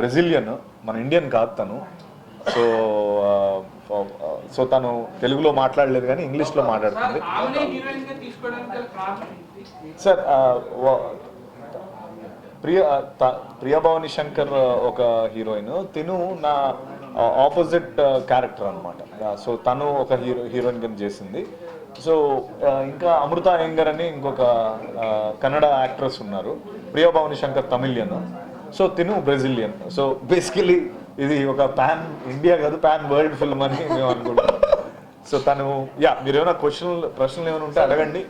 Brazilian మన Indian కాదు తను. సో సో తను తెలుగులో మాట్లాడలేదు కానీ ఇంగ్లీష్లో మాట్లాడుతుంది. సార్ ప్రియ ఆ, త- ప్రియా భవాని శంకర్ ఒక హీరోయిన్. తిను నా ఆపోజిట్ క్యారెక్టర్ అనమాట సో తను ఒక హీరో హీరోయిన్ కింద చేసింది. సో ఇంకా అమృత అయ్యంగర్ అని ఇంకొక కన్నడ యాక్ట్రెస్ ఉన్నారు. ప్రియా భవాని శంకర్ తమిళియన్ సో తిను బ్రెజిలియన్ సో బేసికలీ ఇది ఒక పాన్ ఇండియా కాదు పాన్ వరల్డ్ ఫిల్మ్ అని మేము అనుకుంటాం. సో తను యా మీరు ఏమైనా క్వశ్చన్ ప్రశ్నలు ఏమైనా ఉంటే అడగండి.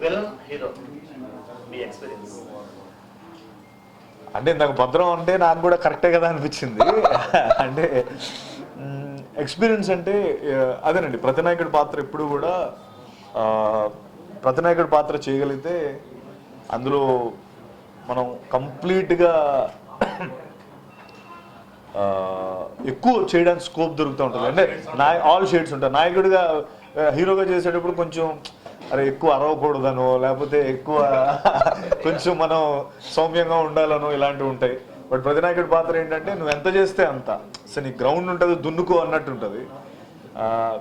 అంటే ఇందాక భద్రం అంటే నాకు కూడా కరెక్టే కదా అనిపించింది. అంటే ఎక్స్పీరియన్స్ అంటే అదేనండి ప్రతినాయకుడి పాత్ర ఎప్పుడు కూడా ప్రతినాయకుడి పాత్ర చేయగలిగితే అందులో మనం కంప్లీట్గా ఎక్కువ చేయడానికి స్కోప్ దొరుకుతూ ఉంటుంది. అంటే నాయ ఆల్ షేడ్స్ ఉంటాయి. నాయకుడిగా హీరోగా చేసేటప్పుడు కొంచెం అరే ఎక్కువ అరవకూడదనో లేకపోతే ఎక్కువ కొంచెం మనం సౌమ్యంగా ఉండాలనో ఇలాంటివి ఉంటాయి. బట్ ప్రతినాయకుడి పాత్ర ఏంటంటే నువ్వు ఎంత చేస్తే అంత. సో నీ గ్రౌండ్ ఉంటుంది దున్నుకో అన్నట్టు ఉంటుంది.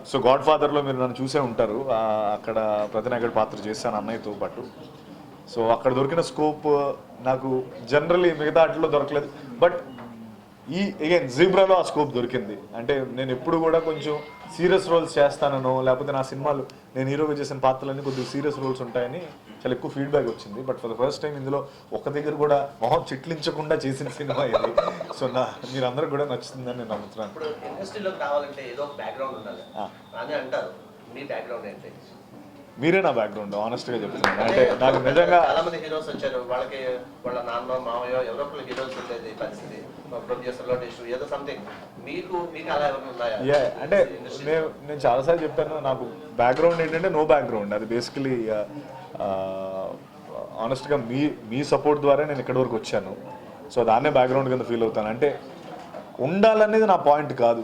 సో గాడ్ ఫాదర్లో మీరు నన్ను చూసే ఉంటారు. అక్కడ ప్రతినాయకుడి పాత్ర చేస్తాను అన్నయ్యతో పాటు. సో అక్కడ దొరికిన స్కోప్ నాకు జనరలీ మిగతా వాటిలో దొరకలేదు. బట్ ఈ అగైన్ జీబ్రాలో ఆ స్కోప్ దొరికింది. అంటే నేను ఎప్పుడు కూడా కొంచెం సీరియస్ రోల్స్ చేస్తానో లేకపోతే నా సినిమాలు నేను హీరోగా చేసిన పాత్రలన్నీ కొద్దిగా సీరియస్ రోల్స్ ఉంటాయని చాలా ఎక్కువ ఫీడ్బ్యాక్ వచ్చింది. But for the first time ఇందులో ఒక దగ్గర కూడా మొహం చిట్లించకుండా చేసిన సినిమా ఇది. సో నా మీరందరూ కూడా నచ్చుతుందని నేను నమ్ముతున్నాను. ఇండస్ట్రీలోకి రావాలంటే ఏదో బ్యాక్గ్రౌండ్ ఉండాలి. అని అంటారు. మీ బ్యాక్గ్రౌండ్ ఏంటి? మీరే నా బ్యాక్గ్రౌండ్ ఆనెస్ట్గా చెప్తున్నాను. అంటే నాకు నిజంగా చాలా మంది హీరోస్ వచ్చారు. వాళ్ళకి వాళ్ళ నాన్న మామయ్య ఎవరో హీరోస్ ఉండేది పరిస్థితి. ఏదో సంథింగ్ మీకు మీకు అలా ఏమైనా ఉన్నాయా? యా అంటే నేను నేను చాలాసార్లు చెప్పాను నాకు బ్యాక్గ్రౌండ్ ఏంటంటే నో బ్యాక్గ్రౌండ్ అది బేసికలీ ఆనెస్ట్గా మీ మీ సపోర్ట్ ద్వారా నేను ఇక్కడి వరకు వచ్చాను. సో దాన్నే బ్యాక్గ్రౌండ్ కింద ఫీల్ అవుతాను. అంటే ఉండాలనేది నా పాయింట్ కాదు.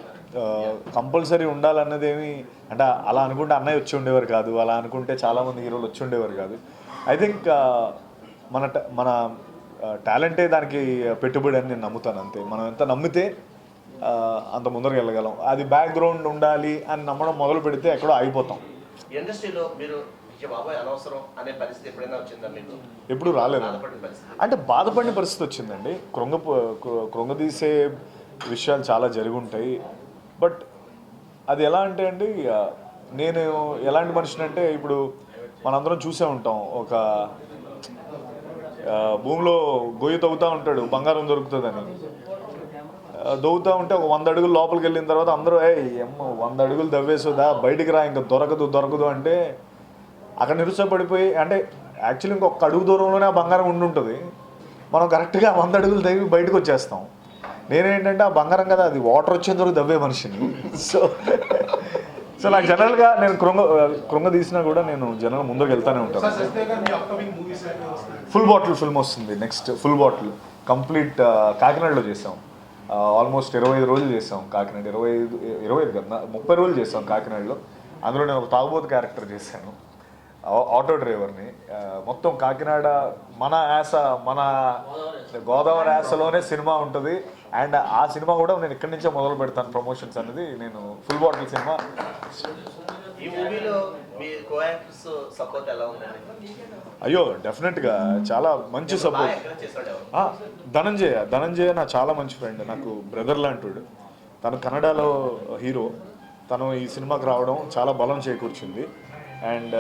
కంపల్సరీ ఉండాలన్నది ఏమి అంటే అలా అనుకుంటే అన్నయ్య వచ్చి ఉండేవారు కాదు అలా అనుకుంటే చాలామంది హీరోలు వచ్చి ఉండేవారు కాదు. ఐ థింక్ మన ట- మన టాలెంటే దానికి పెట్టుబడి అని నేను నమ్ముతాను అంతే. మనం ఎంత నమ్మితే అంత ముందరకు వెళ్ళగలం. అది బ్యాక్గ్రౌండ్ ఉండాలి అని నమ్మడం మొదలు పెడితే ఎక్కడో అయిపోతాం ఇండస్ట్రీలో మీరు "అయ్య బాబాయ్ అనవసరం అనే పరిస్థితి ఎప్పుడైనా వచ్చిందా మీకు? ఎప్పుడు రాలేదు. అంటే బాధపడిన పరిస్థితి వచ్చిందండి. కృంగ కృంగదీసే విషయాలు చాలా జరిగి ఉంటాయి. బట్ అది ఎలా అంటే అండి నేను ఎలాంటి మనిషిని అంటే ఇప్పుడు మనందరం చూసే ఉంటాం. ఒక భూమిలో గొయ్యి తవ్వుతూ ఉంటాడు బంగారం దొరుకుతుందని. దవ్వుతూ ఉంటే ఒక వంద అడుగులు లోపలికి వెళ్ళిన తర్వాత అందరూ ఏ అమ్మ వంద అడుగులు దవ్వేసుదా బయటికి రా ఇంకా దొరకదు దొరకదు అంటే అక్కడ నిరుత్సాహపడిపోయి అంటే యాక్చువల్లీ ఇంకొక అడుగు దూరంలోనే ఆ బంగారం ఉండి ఉంటుంది. మనం కరెక్ట్గా వంద అడుగులు తవ్వి బయటకు వచ్చేస్తాం. నేనేంటంటే ఆ బంగారం కదా అది వాటర్ వచ్చేంత వరకు దవ్వే మనిషిని. సో సో నాకు జనరల్గా నేను కృంగ కృంగ తీసినా కూడా నేను జనరల్ ముందుకు వెళ్తానే ఉంటాను. ఫుల్ బాటిల్ ఫిల్మ్ వస్తుంది. నెక్స్ట్ ఫుల్ బాటిల్ కంప్లీట్ కాకినాడలో చేసాం. ఆల్మోస్ట్ ఇరవై ఐదు రోజులు చేసాం కాకినాడ. ఇరవై ఐదు ఇరవై ఐదు కదా ముప్పై రోజులు చేసాం కాకినాడలో. అందులో నేను ఒక తాగుబోతు క్యారెక్టర్ చేశాను. ఆటో డ్రైవర్ని ఆ, మొత్తం కాకినాడ మన యాస మన గోదావరి యాసలోనే సినిమా ఉంటుంది. అండ్ ఆ సినిమా కూడా నేను ఇక్కడి నుంచే మొదలు పెడతాను ప్రమోషన్స్ అనేది. నేను ఫుల్ బాటిల్ సినిమా. అయ్యో డెఫినెట్గా చాలా మంచి సపోర్ట్ ధనంజయ. ధనంజయ నా చాలా మంచి ఫ్రెండ్ నాకు బ్రదర్ లాంటివాడు. తను కన్నడలో హీరో తను ఈ సినిమాకి రావడం చాలా బలం చేకూర్చింది. అండ్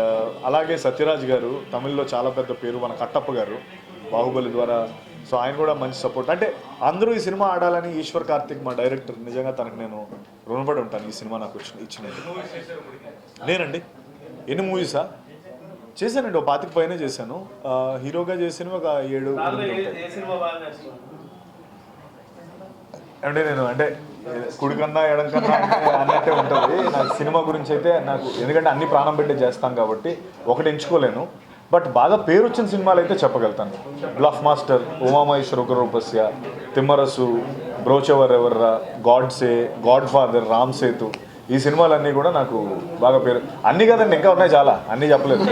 అలాగే సత్యరాజ్ గారు తమిళ్ళో చాలా పెద్ద పేరు మన కట్టప్ప గారు. బాహుబలి ద్వారా సో ఆయన కూడా మంచి సపోర్ట్ అంటే అందరూ ఈ సినిమా ఆడాలని ఈశ్వర్ కార్తిక్ మా డైరెక్టర్ నిజంగా తనకు నేను రుణపడి ఉంటాను ఈ సినిమా నాకు వచ్చి ఇచ్చినందుకు. నేనండి. ఎన్ని మూవీసా చేశానండి ఒక పాతిక పైన చేశాను. హీరోగా చేసినవి ఒక ఏడు. అంటే నేను అంటే కుడికన్నా ఎడంకన్నా అన్నట్టే ఉంటుంది. నాకు సినిమా గురించి అయితే నాకు ఎందుకంటే అన్ని ప్రాణం పెట్టి చేస్తాను కాబట్టి ఒకటి ఎంచుకోలేను. బట్ బాగా పేరు వచ్చిన సినిమాలు అయితే చెప్పగలుగుతాను. Bluff master Umamaheswara Roopasya Thimmarusu Brochevarevarura Godse godfather Ram Setu ఈ సినిమాలన్నీ కూడా నాకు బాగా పేరు అన్నీ కదండి ఇంకా ఉన్నాయి చాలా. అన్నీ చెప్పలేదు.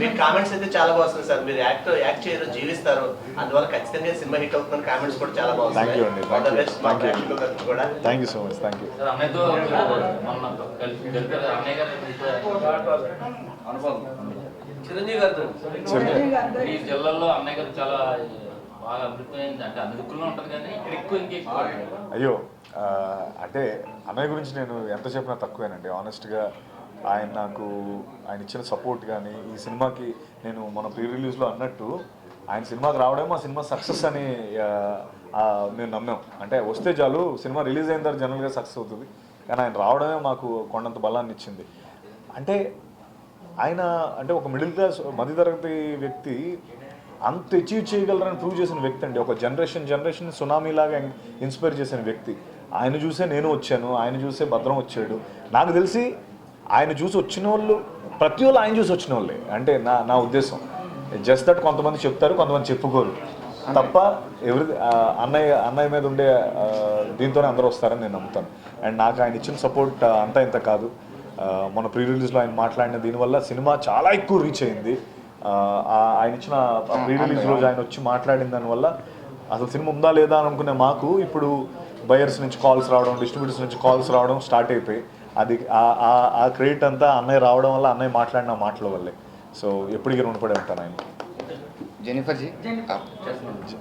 మీ కామెంట్స్ అయితే చాలా బాగుంది సార్. మీరు యాక్ట్ యాక్ట్ చేయరు జీవిస్తారు. అందువల్ల ఖచ్చితంగా సినిమా హిట్ అవుతుందని కామెంట్స్ కూడా చాలా బాగుంది. Thank you so much thank you గారు చిరంజీవి గారితో. ఈ జిల్లాలో అన్నయ్య గారు చాలా బాగా అభివృద్ధి అంటే అన్ని దిక్కుల్లో ఉంటుంది కానీ ఇక్కడ ఎక్కువ ఇంకెక్కువ అయ్యో అంటే అన్నయ్య గురించి నేను ఎంత చెప్పినా తక్కువేనండి. ఆనెస్ట్గా ఆయన నాకు ఆయన ఇచ్చిన సపోర్ట్ కానీ ఈ సినిమాకి నేను మన ప్రీ రిలీజ్లో అన్నట్టు ఆయన సినిమాకి రావడమే మా సినిమా సక్సెస్ అని మేము నమ్మాం. అంటే వస్తే చాలు సినిమా రిలీజ్ అయిన తర్వాత జనరల్గా సక్సెస్ అవుతుంది. కానీ ఆయన రావడమే మాకు కొండంత బలాన్ని ఇచ్చింది. అంటే ఆయన అంటే ఒక మిడిల్ క్లాస్ మధ్యతరగతి వ్యక్తి అంత అచీవ్ చేయగలరని ప్రూవ్ చేసిన వ్యక్తి అండి. ఒక జనరేషన్ జనరేషన్ సునామీ లాగా ఇన్స్పైర్ చేసిన వ్యక్తి. ఆయన చూసే నేను వచ్చాను ఆయన చూసే భద్రం వచ్చాడు. నాకు తెలిసి ఆయన చూసి వచ్చిన వాళ్ళు ప్రతి వాళ్ళు ఆయన చూసి వచ్చిన వాళ్ళే అంటే నా నా ఉద్దేశం. జస్ట్ దట్ కొంతమంది చెప్తారు కొంతమంది చెప్పుకోరు. తప్ప ఎవరి అన్నయ్య అన్నయ్య మీద ఉండే దీంతోనే అందరూ వస్తారని నేను నమ్ముతాను. అండ్ నాకు ఆయన ఇచ్చిన సపోర్ట్ అంతా ఇంత కాదు. మన ప్రీ రిలీజ్లో ఆయన మాట్లాడిన దీనివల్ల సినిమా చాలా ఎక్కువ రీచ్ అయింది. ఆయన ఇచ్చిన ప్రీ రిలీజ్ రోజు ఆయన వచ్చి మాట్లాడిన దానివల్ల అసలు సినిమా ఉందా లేదా అని అనుకునే మాకు ఇప్పుడు బయర్స్ నుంచి కాల్స్ రావడం డిస్ట్రిబ్యూటర్స్ నుంచి కాల్స్ రావడం స్టార్ట్ అయిపోయి అది ఆ- క్రెడిట్ అంతా అన్నయ్య రావడం వల్ల అన్నయ్య మాట్లాడిన మాటల వల్లే. సో ఎప్పటికీ రుణపడి ఉంటాను ఆయన. జెనిఫర్ జీ? చేస్తున్నాను